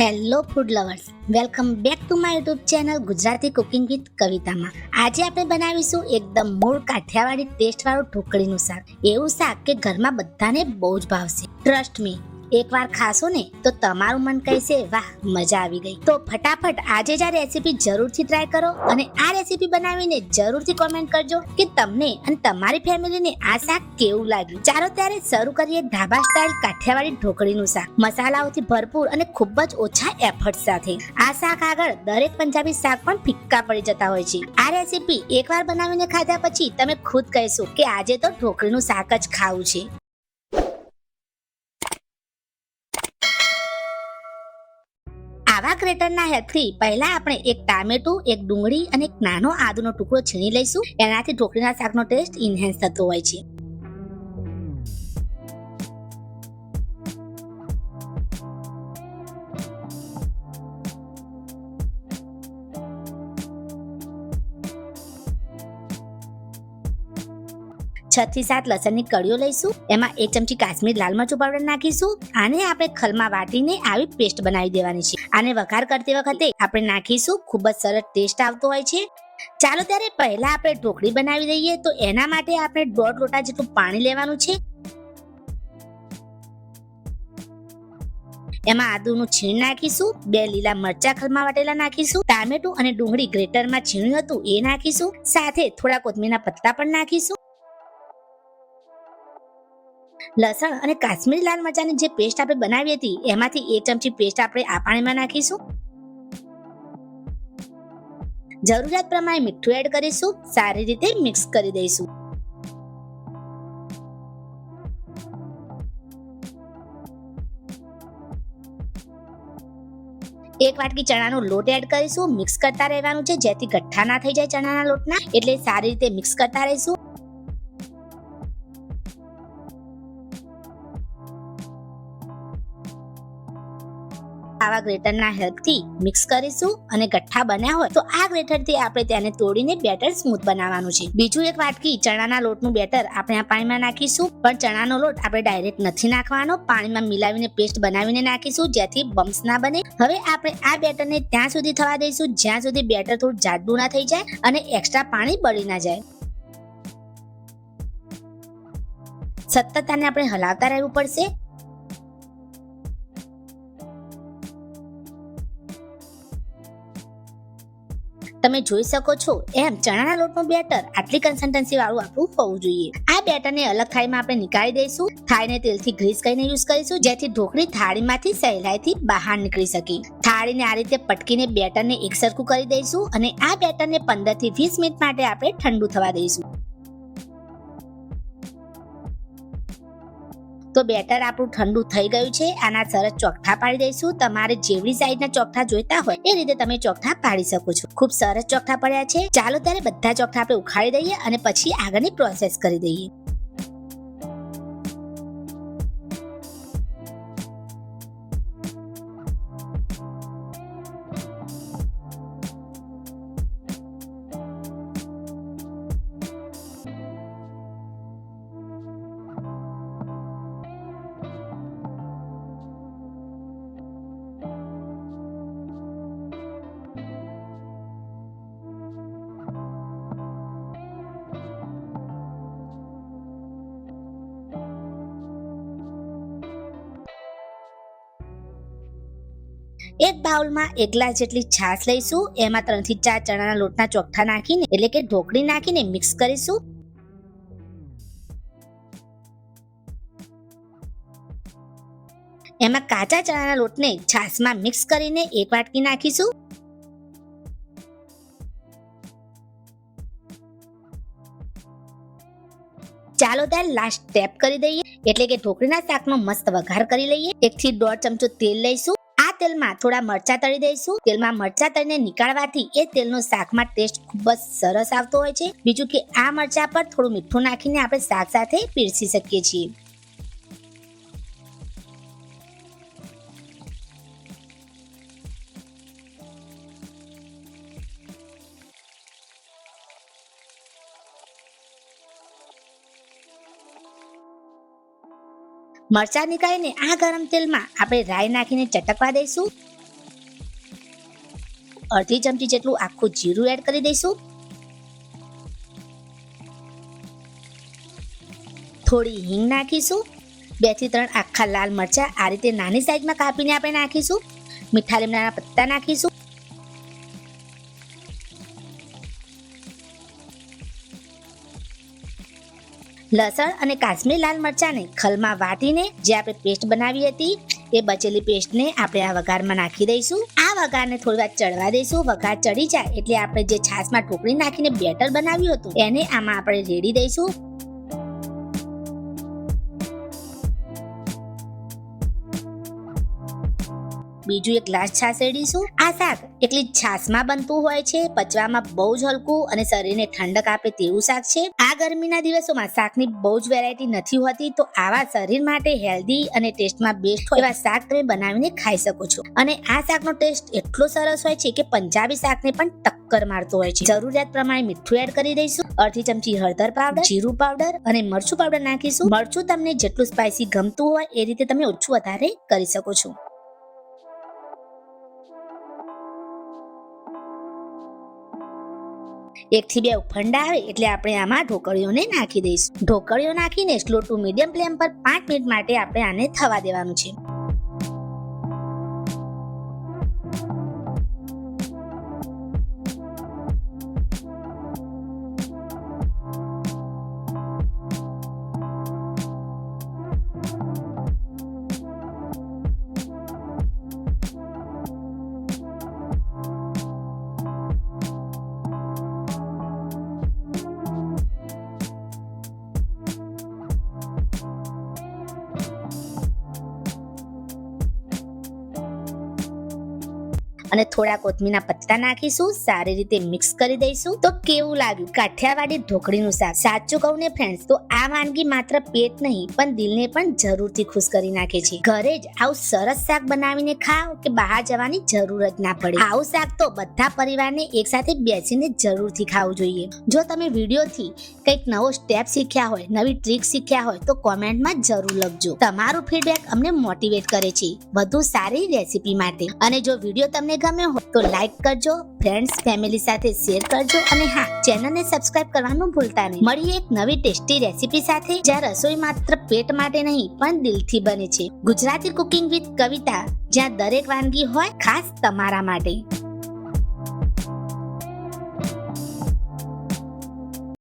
Hello food lovers welcome back to my YouTube channel Gujarati cooking with કવિતામાં આજે આપણે બનાવીશું એકદમ મૂળ કાઠિયાવાડી ટેસ્ટવાળું ઢોકળીનું શાક. એવું શાક કે ઘરમાં બધાને બહુ જ ભાવશે. ટ્રસ્ટ મી એકવાર ખાશો ને, તો તમારું મન કહેશે, વાહ, મજા આવી ગઈ. તો ફટાફટ આજે જ આ રેસીપી જરૂરથી ટ્રાય કરો અને આ રેસીપી બનાવીને જરૂરથી કોમેન્ટ કરજો કે તમને અને તમારી ફેમિલીને આ શાક કેવું લાગ્યું. ચાલો ત્યારે શરૂ કરીએ ઢાબા સ્ટાઇલ કાઠિયાવાડી ઢોકળીનું શાક. મસાલાઓથી ભરપૂર અને ખૂબ જ ઓછા એફર્ટ સાથે. આ શાક આગળ દરેક પંજાબી શાક પણ ફિક્કા પડી જતા હોય છે. આ રેસીપી એકવાર બનાવીને ખાધા પછી તમે ખુદ કહેશો કે આજે તો ઢોકળીનું શાક જ ખાવું છે. આવા ક્રેટરના હેલ્પથી પહેલા આપણે એક ટામેટું, એક ડુંગળી અને એક નાનો આદુનો ટુકડો છીણી લઈશું. એનાથી ઢોકળીના શાકનો ટેસ્ટ ઇન્હેન્સ થતો હોય છે. છ થી સાત લસણની કળીઓ લઈશું. એમાં એક ચમચી કાશ્મીર લાલ મરચું પાવડર નાખીશું આને આપણે ખલમાં વાટીને આવી પેસ્ટ બનાવી દેવાની છે. આને વઘાર કરતી વખતે આપણે નાખીશું ખૂબ જ સરસ ટેસ્ટ આવતો હોય છે. ચાલો ત્યારે પહેલા આપણે ઢોકળી બનાવી દઈએ તો એના માટે આપણે દોઢ લોટા જેટલું પાણી લેવાનું છે. એમાં આદુનું છીણ નાખીશું, બે લીલા મરચા ખલમાં વાટેલા નાખીશું, ટામેટું અને ડુંગળી ગ્રેટરમાં છીણ્યું હતું એ નાખીશું, સાથે થોડા કોથમીરના પત્તા પણ નાખીશું. લસણ અને કાશ્મીરી લાલ મરચાની જે પેસ્ટ આપણે બનાવી હતી, એમાંથી એક ચમચી પેસ્ટ આપણે આ પાણીમાં નાખીશું. જરૂરિયાત પ્રમાણે મીઠું એડ કરીશું, સારી રીતે મિક્સ કરી દઈશું. એક વાટકી ચણાનો લોટ એડ કરીશું મિક્સ કરતા રહેવાનું છે, જેથી ગઠ્ઠા ના થઈ જાય ચણાના લોટના, એટલે સારી રીતે મિક્સ કરતા રહીશું. આવા ગ્રેટરના હેલ્પથી મિક્સ કરીશું અને ગઠ્ઠા બન્યા હોય તો આ ગ્રેટરથી આપણે તેને તોડીને બેટર સ્મૂથ બનાવવાનું છે. બીજું એક વાટકી ચણાના લોટનું બેટર આપણે આ પાણીમાં નાખીશું. પણ ચણાનો લોટ આપણે ડાયરેક્ટ નથી નાખવાનો. પાણીમાં મિલાવીને પેસ્ટ બનાવીને નાખીશું જેથી બમ્સ ના બને. હવે આપણે આ બેટરને ત્યાં સુધી થવા દઈશું. જ્યાં સુધી બેટર થોડું જાડું ના થઈ જાય અને એક્સ્ટ્રા પાણી બળી ના જાય. સતત આને આપણે હલાવતા રહેવું પડશે. તમે જોઈ શકો છો, એમ ચણાના લોટનું બેટર, આટલી કન્સિસ્ટન્સી વાળું આપણું હોવું જોઈએ. આ બેટરને અલગ થાળીમાં આપણે નીકાળી દઈશું. થાળીને તેલથી ગ્રીસ કરીને યુઝ કરીશું, જેથી ઢોકળી થાળીમાંથી સહેલાઈથી બહાર નીકળી શકે. થાળીને આ રીતે પટકીને બેટરને એકસરખું કરી દઈશું અને આ બેટરને પંદરથી વીસ મિનિટ માટે આપણે ઠંડુ થવા દઈશું. તો બેટર આપણું ઠંડુ થઈ ગયું છે, આના સરસ ચોકઠા પાડી દઈશું. તમારે જેવડી સાઈઝના ચોકઠા જોઈતા હોય, એ રીતે તમે ચોકઠા પાડી શકો છો. ખૂબ સરસ ચોકઠા પડ્યા છે. ચાલો ત્યારે બધા ચોકઠા આપણે ઉખાડી દઈએ અને પછી આગળની પ્રોસેસ કરી દઈએ. એક બાઉલમાં એક ગ્લાસ જેટલી છાશ લઈશું, એમાં ત્રણથી ચાર ચણાના લોટના ચોખ્ઠા નાખીને, એટલે કે ઢોકળી નાખીને મિક્સ કરીશું. એમાં કાચા ચણાના લોટને છાશમાં મિક્સ કરીને એક વાટકી નાખીશું. ચાલો ત્યારે લાસ્ટ સ્ટેપ કરી દઈએ, એટલે કે ઢોકળીના શાકનો મસ્ત વઘાર કરી લઈએ. એકથી દોઢ ચમચો તેલ લઈશું. તેલમાં થોડા મરચા તળી દઈશું. તેલમાં મરચા તળીને નીકાળવાથી એ તેલનો શાકમાં ટેસ્ટ ખૂબ જ સરસ આવતો હોય છે. બીજું કે આ મરચા પર થોડું મીઠું નાખીને આપણે શાક સાથે પીરસી શકીએ છીએ. મરચાં નીકાળીને આ ગરમ તેલમાં આપણે રાઈ નાખીને ચટકવા દઈશું. અડધી ચમચી જેટલું આખું જીરું એડ કરી દઈશું. થોડી હિંગ નાખીશું. બેથી ત્રણ આખા લાલ મરચા આ રીતે નાની સાઈઝમાં કાપીને આપણે નાખીશું. મીઠા લીમડાના પત્તા નાખીશું. લસણ અને કાશ્મીરી લાલ મરચાંને ખલમાં વાટીને જે આપણે પેસ્ટ બનાવી હતી, એ બચેલી પેસ્ટને આપણે આ વઘારમાં નાખી દઈશું. આ વઘારને થોડી વાર ચડવા દઈશું. વઘાર ચડી જાય એટલે આપણે જે છાશમાં ઢોકળી નાખીને બેટર બનાવ્યું હતું, એને આમાં આપણે રેડી દઈશું. બીજું એક ગ્લાસ છાશ રેડીશું. આ શાક એકલી છાશમાં બનતું હોય છે, પચવામાં બહુ જ હલકું અને શરીરને ઠંડક આપે તેવું શાક છે. આ ગરમીના દિવસોમાં શાકની બહુ જ વેરાયટી નથી હોતી, તો આવા શરીર માટે હેલ્ધી અને ટેસ્ટમાં બેસ્ટ હોય એવા શાક તમે બનાવીને ખાઈ શકો છો. અને આ શાકનો ટેસ્ટ એટલો સરસ હોય છે કે પંજાબી શાકને પણ ટક્કર મારતો હોય છે. જરૂરિયાત પ્રમાણે મીઠું એડ કરી દઈશું. અડધી ચમચી હળદર પાવડર જીરું પાવડર અને મરચું પાવડર નાખીશું. મરચું તમને જેટલું સ્પાઇસી ગમતું હોય એ રીતે તમે ઓછું વધારે કરી શકો છો. એક થી બે ઉફંડા આવે એટલે આપણે આમાં ઢોકળીઓને નાખી દઈશું. ઢોકળીઓ નાખીને સ્લો ટુ મીડિયમ ફ્લેમ પર પાંચ મિનિટ માટે આપણે આને થવા દેવાનું છે. અને થોડા કોથમીના પત્તા નાખીશું, સારી રીતે મિક્સ કરી દઈશું. તો કેવું લાગ્યું? કાઠિયાવાડી ઢોકળીનું શાક. સાચું કહું ને ફ્રેન્ડ્સ તો આ વાનગી માત્ર પેટ નહીં, પણ દિલને પણ જરૂરથી ખુશ કરી નાખે છે. ઘરે જ આવું સરસ શાક બનાવીને ખાઓ કે બહાર જવાની જરૂર જ ના પડે. આવું શાક તો બધા પરિવારને એકસાથે બેસીને જરૂરથી ખાવું જોઈએ. જો તમે વિડીયોથી કંઈક નવો સ્ટેપ શીખ્યા હોય, નવી ટ્રીક શીખ્યા હોય, તો કોમેન્ટમાં જરૂર લખજો. તમારું ફીડબેક અમને મોટિવેટ કરે છે. વધુ સારી રેસીપી માટે. અને જો વીડિયો તમને ગમ્યો હોય તો લાઈક કરજો ફ્રેન્ડ્સ ફેમિલી સાથે શેર કરજો અને હા ચેનલને સબસ્ક્રાઇબ કરવાનું ભૂલતા નહીં. મળીએ એક નવી ટેસ્ટી રેસીપી સાથે, જ્યાં રસોઈ માત્ર પેટ માટે નહીં, પણ દિલથી બને છે. ગુજરાતી કુકિંગ વિથ કવિતા, જ્યાં દરેક વાનગી હોય ખાસ તમારા માટે.